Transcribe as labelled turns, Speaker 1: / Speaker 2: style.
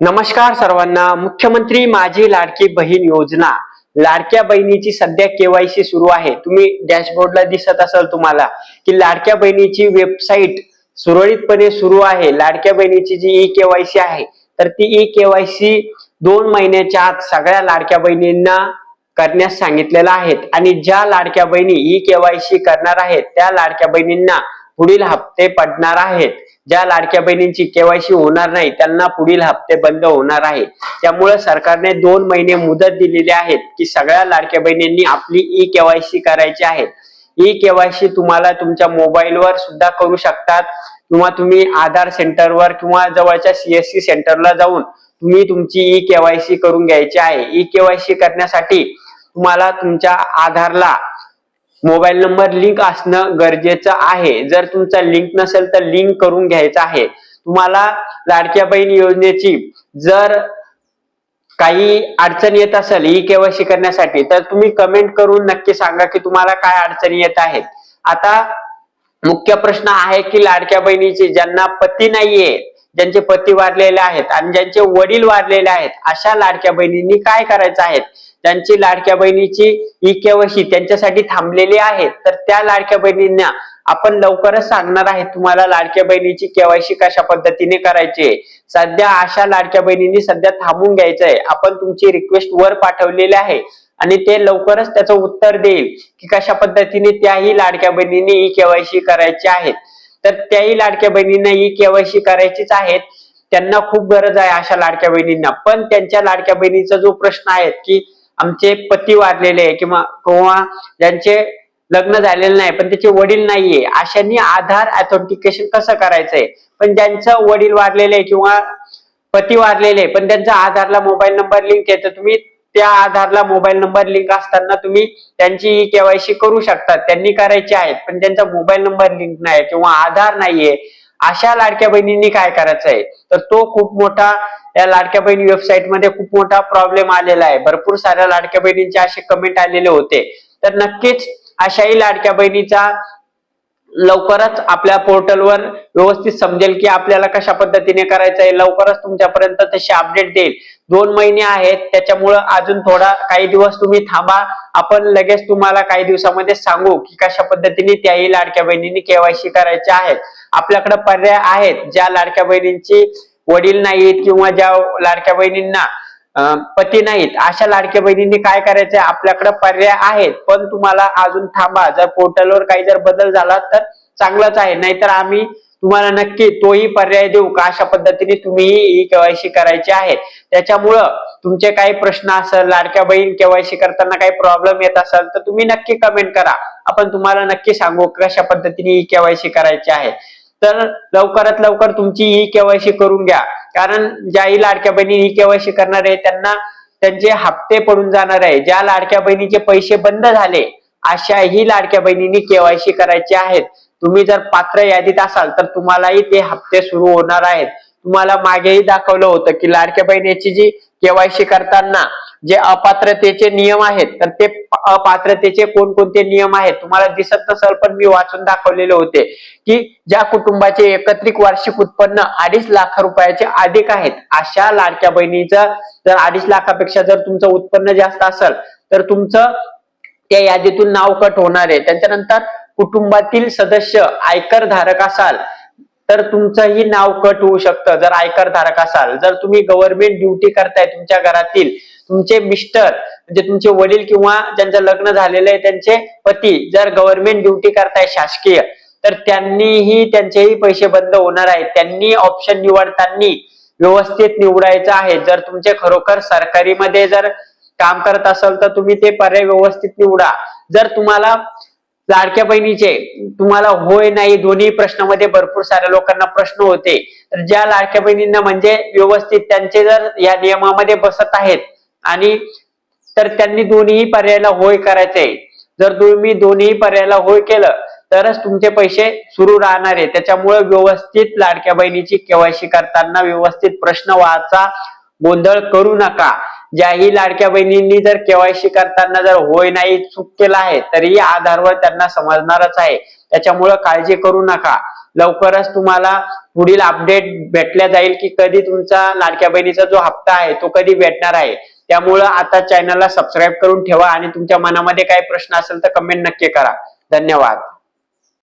Speaker 1: नमस्कार सर्वांना. मुख्यमंत्री माझी लाडकी बहीण योजना. लाडक्या बहिणीची सध्या केवायसी सुरू आहे. तुम्ही डॅशबोर्डला दिसत असाल तुम्हाला की लाडक्या बहिणीची वेबसाईट सुरळीतपणे सुरू आहे. लाडक्या बहिणीची जी ई केवायसी आहे तर ती ई केवायसी दोन महिन्याच्या आत सगळ्या लाडक्या बहिणींना करण्यास सांगितलेलं आहेत आणि ज्या लाडक्या बहिणी ई केवायसी करणार आहेत त्या लाडक्या बहिणींना पुढील हप्ते पडणार आहेत. ज्या लाडक्या बहिणींची केवायसी होणार नाही त्यांना पुढील हप्ते बंद होणार आहे त्यामुळे सरकारने दोन महिने मुदत दिलेली आहेत की सगळ्या लाडक्या बहिणींनी आपली ई केवायसी करायची आहे. ई केवायसी तुम्हाला तुमच्या मोबाईलवर सुद्धा करू शकतात. किंवा तुम्ही आधार सेंटरवर किंवा जवळच्या सीएससी सेंटरला जाऊन तुम्ही तुमची ई केवायसी करून घ्यायची आहे. ई केवायसी करण्यासाठी तुम्हाला तुमच्या आधारला मोबाईल नंबर लिंक असणं गरजेचं आहे. जर तुमचा लिंक नसेल तर लिंक करून घ्यायचं आहे. तुम्हाला लाडक्या बहीण योजनेची जर काही अडचण येत असेल ई केवायसी करण्यासाठी तर तुम्ही कमेंट करून नक्की सांगा की तुम्हाला काय अडचणी येत आहेत. आता मुख्य प्रश्न आहे की लाडक्या बहिणीचे ज्यांना पती नाहीये ज्यांचे पती वारलेले आहेत आणि ज्यांचे वडील वारलेले आहेत अशा लाडक्या बहिणींनी काय करायचं आहे? त्यांची लाडक्या बहिणीची ई केवायसी त्यांच्यासाठी थांबलेली आहे. तर त्या लाडक्या बहिणींना आपण लवकरच सांगणार आहे तुम्हाला लाडक्या बहिणीची केवायसी कशा पद्धतीने करायची. आहे सध्या अशा लाडक्या बहिणींनी सध्या थांबून घ्यायचंय. आपण तुमची रिक्वेस्ट वर पाठवलेली आहे. आणि ते लवकरच त्याचं उत्तर देईल की कशा पद्धतीने त्याही लाडक्या बहिणींनी ई केवायसी करायची आहेत तर त्याही लाडक्या बहिणींना ई केवायसी करायचीच आहेत त्यांना खूप गरज आहे अशा लाडक्या बहिणींना. पण त्यांच्या लाडक्या बहिणीचा जो प्रश्न आहे की आमचे पती वारलेले आहे किंवा किंवा ज्यांचे लग्न झालेलं नाही पण त्याचे वडील नाहीये. अशांनी आधार ऑथेंटिकेशन कसं करायचंय? पण ज्यांचं वडील वारलेले आहे किंवा पती वारलेले पण त्यांचा आधारला मोबाईल नंबर लिंक आहे तर तुम्ही त्या आधारला मोबाईल नंबर लिंक असताना तुम्ही त्यांची केवायसी करू शकता. त्यांनी करायची आहेत पण त्यांचा मोबाईल नंबर लिंक नाही किंवा आधार नाहीये. अशा लाडक्या बहिणींनी काय करायचं आहे तर तो खूप मोठा या लाडक्या बहिणी वेबसाईटमध्ये खूप मोठा प्रॉब्लेम आलेला आहे. भरपूर साऱ्या लाडक्या बहिणींचे असे कमेंट आलेले होते. तर नक्कीच अशाही लाडक्या बहिणीचा लवकरच आपल्या पोर्टलवर व्यवस्थित समजेल की आपल्याला कशा पद्धतीने करायचं आहे. लवकरच तुमच्यापर्यंत तशी अपडेट देईल. दोन महिने आहेत. त्याच्यामुळं अजून थोडा काही दिवस तुम्ही थांबा. आपण लगेच तुम्हाला काही दिवसामध्ये सांगू की कशा पद्धतीने त्याही लाडक्या बहिणींनी केवायसी करायचे आहेत. आपल्याकडे पर्याय आहेत. ज्या लाडक्या बहिणींची वडील नाहीत किंवा ज्या लाडक्या बहिणींना पती नाहीत. अशा लाडक्या बहिणींनी काय करायचं आपल्याकडे पर्याय आहेत पण तुम्हाला अजून थांबा. जर पोर्टलवर काही जर बदल झाला तर चांगलंच आहे. नाहीतर आम्ही तुम्हाला नक्की तोही पर्याय देऊ का? अशा पद्धतीने तुम्ही ही केवायसी करायची आहे. त्याच्यामुळं तुमचे काही प्रश्न असेल लाडक्या बहीण केवायसी करताना काही प्रॉब्लेम येत असेल तर तुम्ही नक्की कमेंट करा. आपण तुम्हाला नक्की सांगू कशा पद्धतीने ही केवायसी करायची आहे. तर लवकरात लवकर तुमची ई केवायसी करून घ्या. कारण ज्याही लाडक्या बहिणी ही केवायसी करणार आहे त्यांना त्यांचे हप्ते पडून जाणार आहे. ज्या लाडक्या बहिणीचे पैसे बंद झाले अशाही लाडक्या बहिणींनी केवायसी करायचे आहेत. तुम्ही जर पात्र यादीत असाल तर तुम्हालाही ते हप्ते सुरू होणार आहेत. तुम्हाला मागेही दाखवलं होतं की लाडक्या बहिणीची जी केवायसी करताना जे अपात्रतेचे नियम आहेत तर ते अपात्रतेचे कोणकोणते नियम आहेत तुम्हाला दिसत नसेल पण मी वाचून दाखवलेले होते की ज्या कुटुंबाचे एकत्रित वार्षिक उत्पन्न अडीच लाख रुपयाचे अधिक आहेत अशा लाडक्या बहिणीचं जर अडीच लाखापेक्षा जर तुमचं उत्पन्न जास्त असेल तर तुमचं त्या यादीतून नाव कट होणार आहे. त्याच्यानंतर कुटुंबातील सदस्य आयकर धारक असाल तर तुमचंही नाव कट होऊ शकतं. जर आयकर धारक असाल जर तुम्ही गव्हर्नमेंट ड्युटी करताय तुमच्या घरातील तुमचे मिस्टर म्हणजे तुमचे वडील किंवा ज्यांचं लग्न झालेलं आहे त्यांचे पती जर गव्हर्नमेंट ड्युटी करताय शासकीय तर त्यांनीही त्यांचेही पैसे बंद होणार आहेत. त्यांनी ऑप्शन निवडताना व्यवस्थित निवडायचं आहे. जर तुमचे खरोखर सरकारी मध्ये जर काम करत असाल तर तुम्ही ते पर्याय व्यवस्थित निवडा. जर तुम्हाला लाडक्या बहिणीचे तुम्हाला होय नाही दोन्ही प्रश्नामध्ये भरपूर साऱ्या लोकांना प्रश्न होते. तर ज्या लाडक्या बहिणींना म्हणजे व्यवस्थित त्यांचे जर या नियमामध्ये बसत आहेत आणि तर त्यांनी दोन्ही पर्यायाला होय करायचे जर तुम्ही दोन्ही पर्यायाला होय केलं तरच तुमचे पैसे सुरू राहणार आहे. त्याच्यामुळे व्यवस्थित लाडक्या बहिणीची केवायसी करताना व्यवस्थित प्रश्न वाचा गोंधळ करू नका. ज्याही लाडक्या बहिणींनी जर केवायसी करताना जर होय नाही चूक केला आहे तरी आधारवर त्यांना समजणारच आहे. त्याच्यामुळं काळजी करू नका. लवकरच तुम्हाला पुढील अपडेट भेटल्या जाईल की कधी तुमचा लाडक्या बहिणीचा जो हप्ता आहे तो कधी भेटणार आहे. त्यामुळं आता चॅनलला सबस्क्राईब करून ठेवा आणि तुमच्या मनामध्ये काही प्रश्न असेल तर कमेंट नक्की करा. धन्यवाद.